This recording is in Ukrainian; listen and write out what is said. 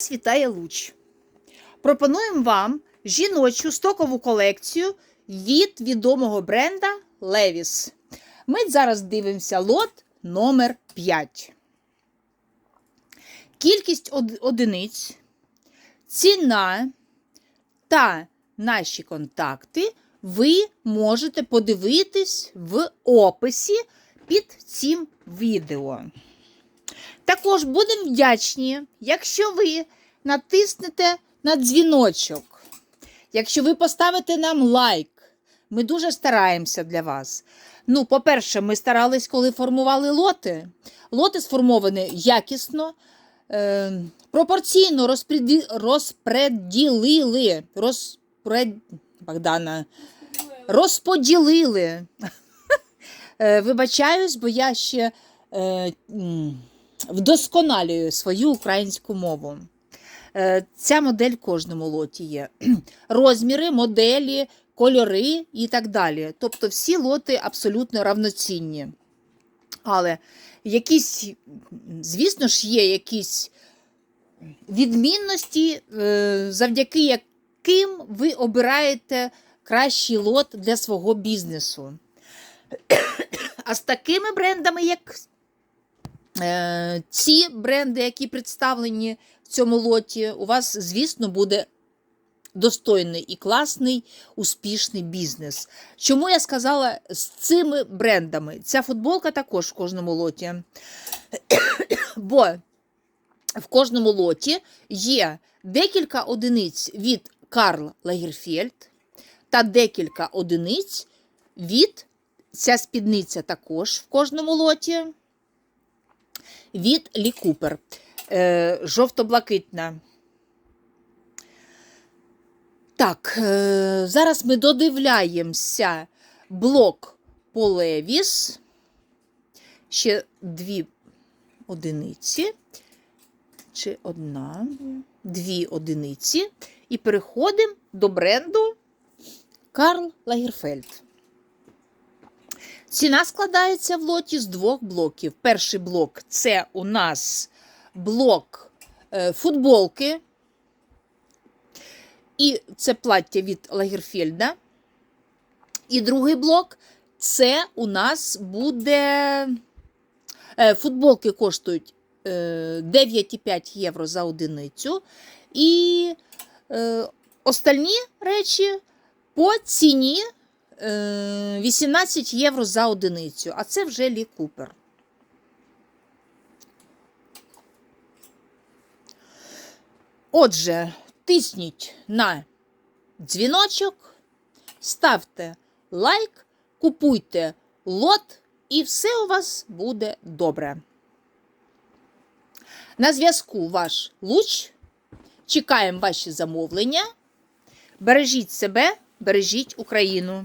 Вас Вітає Луч. Пропонуємо вам жіночу стокову колекцію від відомого бренда Levi's. Ми зараз дивимося лот номер 5. Кількість од- одиниць, ціна та наші контакти ви можете подивитись в описі під цим відео. Також будемо вдячні, якщо ви натиснете на дзвіночок, якщо ви поставите нам лайк. Ми дуже стараємося для вас. Ну, по-перше, ми старались, коли формували лоти. Лоти сформовані якісно, е, пропорційно розпреді... розпреділили. Розпред... Богдана. Розподілили. Е, Вибачаюсь, бо я ще е, вдосконалюю свою українську мову. Е, Ця модель в кожному лоті є. Розміри, моделі, кольори і так далі. Тобто всі лоти абсолютно равноцінні. Але якісь, звісно ж, є якісь відмінності, е, завдяки яким ви обираєте кращий лот для свого бізнесу. А з такими брендами, як ці бренди, які представлені в цьому лоті, у вас, звісно, буде достойний і класний, успішний бізнес. Чому я сказала з цими брендами? Ця футболка також в кожному лоті. Бо в кожному лоті є декілька одиниць від Карл Лагерфельд та декілька одиниць від ця спідниця також в кожному лоті. Від Лі Купер. Е, жовто-блакитна. Так, е, зараз ми додивляємося блок Полевіс. Ще дві одиниці. Чи одна, дві одиниці. І переходимо до бренду Карл Лагерфельд. Ціна складається в лоті з двох блоків. Перший блок це у нас блок е, футболки. І це плаття від Лагерфельда. І другий блок це у нас буде. е, Футболки коштують е, 9,5 євро за одиницю. І е, остальні речі по ціні е, 18 євро за одиницю. А це вже Лі Купер. Отже, тисніть на дзвіночок, ставте лайк, купуйте лот, і все у вас буде добре. На зв'язку ваш луч. Чекаємо ваші замовлення. Бережіть себе, бережіть Україну.